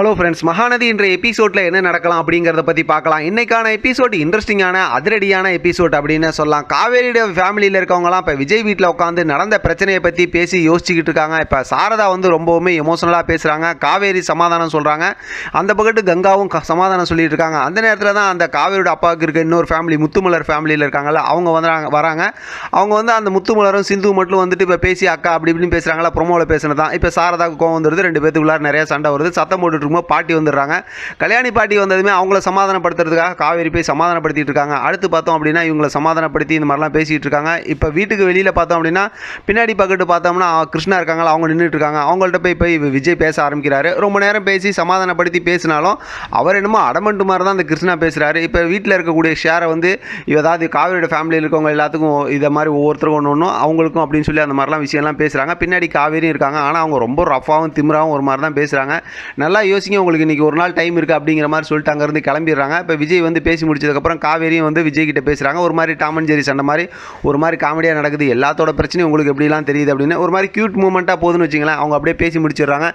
Hello friends Mahanadi என்ற எபிசோடில் என்ன நடக்கலாம் அப்படிங்கிறத பற்றி பார்க்கலாம். இன்னைக்கான எபிசோட் இன்ட்ரெஸ்டிங்கான அதிரடியான எபிசோட் அப்படின்னு சொல்லலாம். காவேரியோட ஃபேமிலியில் இருக்கவங்கலாம் இப்போ விஜய் வீட்டில் உட்காந்து நடந்த பிரச்சனையை பற்றி பேசி யோசிச்சுக்கிட்டு இருக்காங்க. இப்போ சாரதா வந்து ரொம்பவுமே எமோஷனலாக பேசுகிறாங்க காவேரி சமாதானம் சொல்கிறாங்க அந்த பக்கத்து கங்காவும் க- சமாதானம் சொல்லிட்டு இருக்காங்க. அந்த நேரத்தில் தான் அந்த காவேரியோட அப்பாவுக்கு இருக்க இன்னொரு ஃபேமிலி முத்துமலர் ஃபேமிலியில் இருக்காங்கல்ல அவங்க வந்துறாங்க வராங்க. அவங்க வந்து அந்த முத்துமலரும் சிந்து மட்டும் வந்துட்டு இப்போ பேசி அக்கா அப்படி இப்படின்னு பேசுகிறாங்களா ப்ரொமோவில் பேசுனது தான் இப்போ சாரதாவுக்கு கோவம் வந்துடுது ரெண்டு பேத்துக்குள்ளார நிறைய சண்டை வருது. சத்தம் போட்டுட்டு இருக்கும்போது பாட்டி வந்துடுறாங்க. கல்யாணி பாட்டி வந்ததுமே அவங்கள சமாதானப்படுத்துறதுக்காக காவேரி போய் சமாதானப்படுத்திட்டு இருக்காங்க. அடுத்து பார்த்தோம் அப்படின்னா இவங்களை சமாதானப்படுத்தி இந்த மாதிரிலாம் பேசிகிட்டு இருக்காங்க. இப்போ வீட்டுக்கு வெளியில் பார்த்தோம் அப்படின்னா பின்னாடி பக்கத்து பார்த்தோம்னா கிருஷ்ணா இருக்காங்களா அவங்க நின்றுட்டு இருக்காங்க. அவங்கள்ட்ட போய் போய் விஜய் பேச ஆரம்பிக்கிறாரு. ரொம்ப நேரம் பேசி சமாதானப்படுத்தி பேசினாலும் அவர் என்னமோ அடமண்டு மாதிரி தான் அந்த கிருஷ்ணா பேசுகிறாரு இப்போ வீட்டில் இருக்கக்கூடிய ஷேரை வந்து ஏதாவது காவேரியோட ஃபேமிலியில் இருக்கவங்க எல்லாத்துக்கும் இதை மாதிரி ஒவ்வொருத்தருக்கும் ஒன்று ஒன்றும் அவங்களுக்கும் அப்படின்னு சொல்லி அந்த மாதிரிலாம் விஷயம்லாம் பேசுகிறாங்க பின்னாடி காவேரியும் இருக்காங்க. ஆனால் அவங்க ரொம்ப ரஃபாகவும் திமிராகவும் ஒரு மாதிரி தான் பேசுகிறாங்க நல்லா யோசிங்க உங்களுக்கு இன்றைக்கி ஒரு நாள் டைம் இருக்குது அப்படிங்கிற மாதிரி சொல்லிட்டு அங்கேருந்து கிளம்பிடுறாங்க. இப்போ விஜய் வந்து பேசி முடிச்சதுக்கப்புறம் காவேரியும் வந்து விஜய் கிட்ட பேசுகிறாங்க ஒரு மாதிரி டாமன் ஜெரி சண்டை மாதிரி ஒரு மாதிரி காமெடியாக நடக்குது. எல்லாத்தோட பிரச்சனையும் உங்களுக்கு எப்படிலாம் தெரியுது அப்படின்னு. ஒரு மாதிரி க்யூட் மூமெண்ட்டாக போகுதுன்னு வச்சுங்களேன். அவங்க அப்படியே பேசி முடிச்சிடுறாங்க.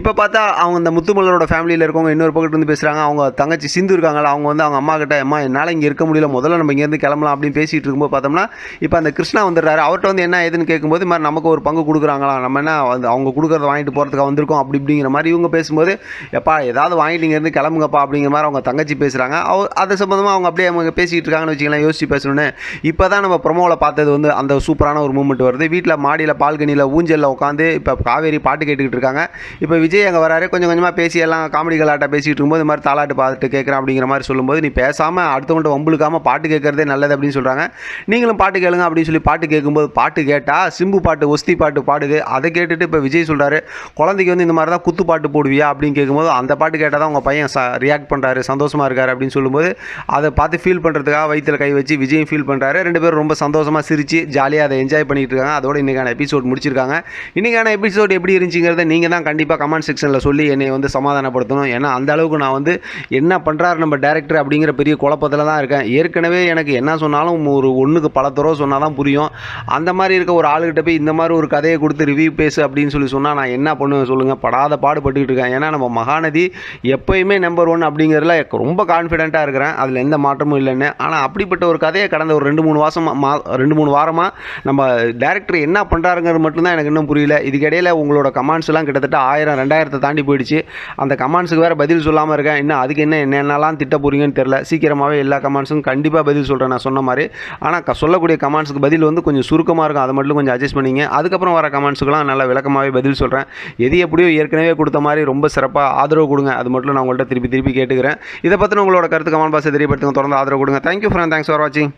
இப்போ பார்த்தா அவங்க இந்த முத்துமலரோட ஃபேமிலியில் இருக்கவங்க இன்னொரு பக்கத்து வந்து பேசுகிறாங்க அவங்க தங்கச்சி சிந்து இருக்காங்களா அவங்க வந்து அவங்க அம்மா கிட்ட அம்மா என்னால் இங்கே இருக்க முடியல. முதல்ல நம்ம இங்கேருந்து கிளம்பலாம் அப்படின்னு பேசிகிட்டு இருக்கும்போது பார்த்தோம்னா இப்போ அந்த கிருஷ்ணா வந்துடுறாரு. அவர்கிட்ட வந்து என்ன ஏதுன்னு கேட்கும்போது மாதிரி நமக்கு ஒரு பங்கு கொடுக்குறாங்களா? நம்ம என்ன வந்து அவங்க கொடுக்குறத வாங்கிட்டு போகிறதுக்காக வந்திருக்கோம்? அப்படி இப்படிங்கிற மாதிரி இவங்க பேசும்போது எப்பா ஏதாவது வாங்கிட்டு இங்கேருந்து கிளம்புங்கப்பா அப்படிங்கிற மாதிரி அவங்க தங்கச்சி பேசுகிறாங்க அவ அது சம்மந்தமாக அவங்க அப்படியே அவங்க பேசிக்கிட்டு இருக்காங்கன்னு வச்சுக்கலாம் யோசிச்சு பேசணுன்னு இப்போ தான் நம்ம ப்ரொமோவில் பார்த்தது வந்து அந்த சூப்பரான ஒரு மூமெண்ட் வருது. வீட்டில் மாடியில் பால்கனியில் ஊஞ்சலில் உட்காந்து இப்போ காவேரி பாட்டு கேட்டுக்கிட்டு இருக்காங்க. இப்போ விஜய் அங்கே வராரு கொஞ்சம் கொஞ்சமாக பேசி எல்லாம் காமெடி கலாட்டா பேசிகிட்டு இருக்கும்போது இது மாதிரி தாலாட்டு பார்த்துட்டு கேட்குறேன் அப்படிங்கிற மாதிரி சொல்லும்போது நீ பேசாமல் அடுத்தவங்கள்ட்ட வம்புழுக்காமல் பாட்டு கேட்குறதே நல்லது அப்படின்னு சொல்கிறாங்க நீங்களும் பாட்டு கேளுங்க அப்படின்னு சொல்லி பாட்டு கேட்கும்போது பாட்டு கேட்டால் சிம்பு பாட்டு ஒஸ்தி பாட்டு பாடுது. அதை கேட்டுட்டு இப்போ விஜய் சொல்கிறாரு குழந்தைக்கு வந்து இந்த மாதிரி தான் குத்து பாட்டு போடுவியா அப்படின்னு கேட்கும்போது அந்த பாட்டு கேட்டால் தான் உங்கள் பையன் ச ரியாக்ட் பண்ணுறாரு சந்தோஷமாக இருக்கார் அப்படின்னு சொல்லும்போது அதை பார்த்து ஃபீல் பண்ணுறதுக்காக வயிற்றில் கை வச்சு விஜயும் ஃபீல் பண்ணுறாரு ரெண்டு பேரும் ரொம்ப சந்தோஷமாக சிரித்து ஜாலியாக அதை என்ஜாய் பண்ணிட்டு இருக்காங்க. அதோட இன்றைக்கான எபிசோட் முடிச்சிருக்காங்க. இன்றைக்கான எபிசோட் எப்படி இருந்துச்சுங்கிறத நீங்கள் தான் கண்டிப்பாக கமெண்ட் செக்ஷனில் சொல்லி என்னை வந்து சமாதானப்படுத்தணும். ஏன்னா அந்த அளவுக்கு நான் வந்து என்ன பண்ணுறாரு நம்ம டேரக்டர் அப்படிங்கிற பெரிய குழப்பத்தில் தான் இருக்கேன். ஏற்கனவே எனக்கு என்ன சொன்னாலும் ஒரு ஒன்றுக்கு பல தடவை சொன்னால் தான் புரியும். அந்த மாதிரி இருக்க ஒரு ஆளுகிட்ட போய் இந்த மாதிரி ஒரு கதையை கொடுத்து ரிவ்யூ பேசு அப்படின்னு சொல்லி சொன்னால் நான் என்ன பண்ணுவேன் சொல்லுங்கள் படாத பாடுபட்டுக்கிட்டு இருக்கேன். ஏன்னா நம்ம மகாநதி எப்போயுமே நம்பர் ஒன் அப்படிங்கிறதுல ரொம்ப கான்ஃபிடென்ட்டாக இருக்கிறேன். அதில் எந்த மாற்றமும் இல்லைன்னு. ஆனால் அப்படிப்பட்ட ஒரு கதையை கடந்த ஒரு ரெண்டு மூணு வாசம் மா ரெண்டு மூணு வாரமாக நம்ம டேரக்டர் என்ன பண்ணுறாருங்கிறது மட்டும்தான் எனக்கு இன்னும் புரியல. இதுக்கிடையில் உங்களோட கமெண்ட்ஸ்லாம் கிட்டத்தட்ட ஆயிரம் ரெண்டாயிரத்தை தாண்டி போயிடுச்சு. அந்த கமெண்ட்ஸுக்கு வேறு பதில் சொல்லாமல் இருக்கேன். இன்னும் அதுக்கு என்ன என்னென்னலாம் திட்ட போகிறீங்கன்னு தெரில சீக்கிரமாகவே எல்லா கமெண்ட்ஸும் கண்டிப்பாக பதில் சொல்கிறேன் நான் சொன்ன மாதிரி. ஆனால் க- சொல்லக்கூடிய கமெண்ட்ஸுக்கு பதில் வந்து கொஞ்சம் சுருக்கமாக இருக்கும். அதை மட்டும் கொஞ்சம் அட்ஜஸ்ட் பண்ணிங்க. அதுக்கப்புறம் வர கமெண்ட்ஸுக்கெல்லாம் நல்லா விளக்கமாகவே பதில் சொல்கிறேன் எது எப்படியோ ஏற்கனவே கொடுத்த மாதிரி ரொம்ப சிறப்பாக ஆதரவு கொடுங்க. அது மட்டும் நான் உங்கள்கிட்ட திருப்பி திருப்பி கேட்டுக்கிறேன். இதை பற்றின உங்களோட கருத்து கமெண்ட் பாக்ஸை தெரியப்படுத்துங்க. தொடர்ந்து ஆதரவு கொடுங்க. தேங்க்யூ ஃப்ரெண்ட் தேங்க்ஸ் ஃபார் வாட்சிங்